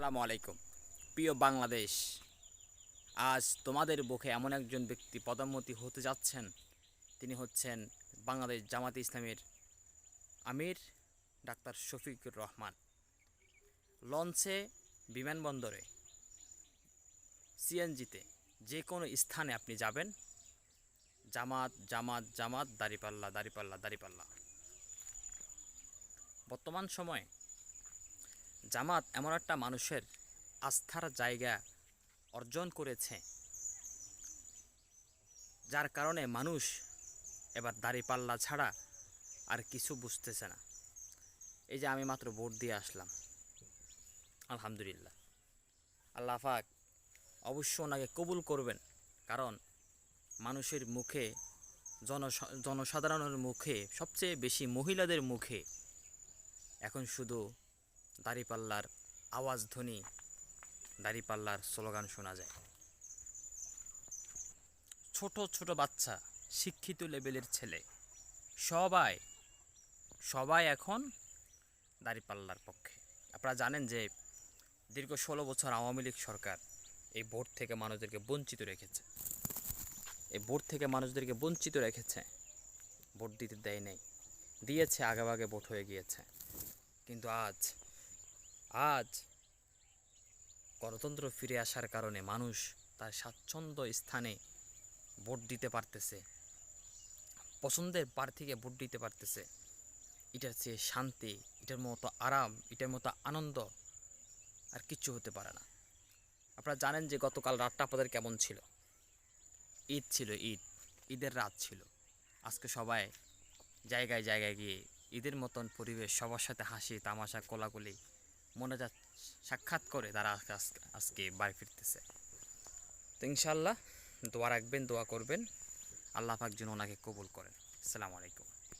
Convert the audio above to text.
আসসালামু আলাইকুম। প্রিয় বাংলাদেশ, আজ তোমাদের বুকে এমন একজন ব্যক্তি পদোন্নতি হতে যাচ্ছেন। তিনি হচ্ছেন বাংলাদেশ জামাতে ইসলামের আমির ডাক্তার শফিকুর রহমান। লঞ্চে, বিমানবন্দরে, সিএনজিতে যে কোনো স্থানে আপনি যাবেন। জামাত জামাত জামাত, দাড়িপাল্লা দাড়িপাল্লা দাড়িপাল্লা। বর্তমান সময়ে জামাত এমন একটা মানুষের আস্থার জায়গা অর্জন করেছে, যার কারণে মানুষ এবার দাড়িপাল্লা ছাড়া আর কিছু বুঝতেছে না। এই যে আমি মাত্র ভোট দিয়ে আসলাম। আলহামদুলিল্লাহ। আল্লাহ অবশ্য ওনাকে কবুল করবেন, কারণ মানুষের মুখে, জন জনসাধারণের মুখে, সবচেয়ে বেশি মহিলাদের মুখে এখন শুধু দাড়িপাল্লার আওয়াজ ধ্বনি, দাড়িপাল্লার স্লোগান শোনা যায়। ছোট ছোট বাচ্চা, শিক্ষিত লেভেলের ছেলে। সবাই সবাই এখন দাড়িপাল্লার পক্ষে। আপনারা জানেন যে দীর্ঘ ষোলো বছর আওয়ামী লীগ সরকার এই ভোট থেকে মানুষদেরকে বঞ্চিত রেখেছে। এই ভোট থেকে মানুষদেরকে বঞ্চিত রেখেছে। ভোট দিতে দেয় নেই। দিয়েছে আগেভাগে ভোট হয়ে গিয়েছে। কিন্তু আজ আজ গণতন্ত্র ফিরে আসার কারণে মানুষ তার স্বাচ্ছন্দ্য স্থানে ভোট দিতে পারতেছে। পছন্দের প্রার্থীকে ভোট দিতে পারতেছে। এটার চেয়ে শান্তি, এটার মতো আরাম, এটার মতো আনন্দ আর কিচ্ছু হতে পারে না। আপনারা জানেন যে গতকাল রাতটা আপনাদের কেমন ছিল? ঈদ ছিল ঈদ, ঈদের রাত ছিল। আজকে সবাই জায়গায় জায়গায় গিয়ে ঈদের মতন পরিবেশ, সবার সাথে হাসি, তামাশা, কোলাকুলি মনে যা সাক্ষাৎ করে তারা আজকে বাড়ি ফিরতেছে। তো ইনশাল্লাহ দোয়া রাখবেন, দোয়া করবেন। আল্লাহ পাক যেন ওনাকে কবুল করেন। আসসালামু আলাইকুম।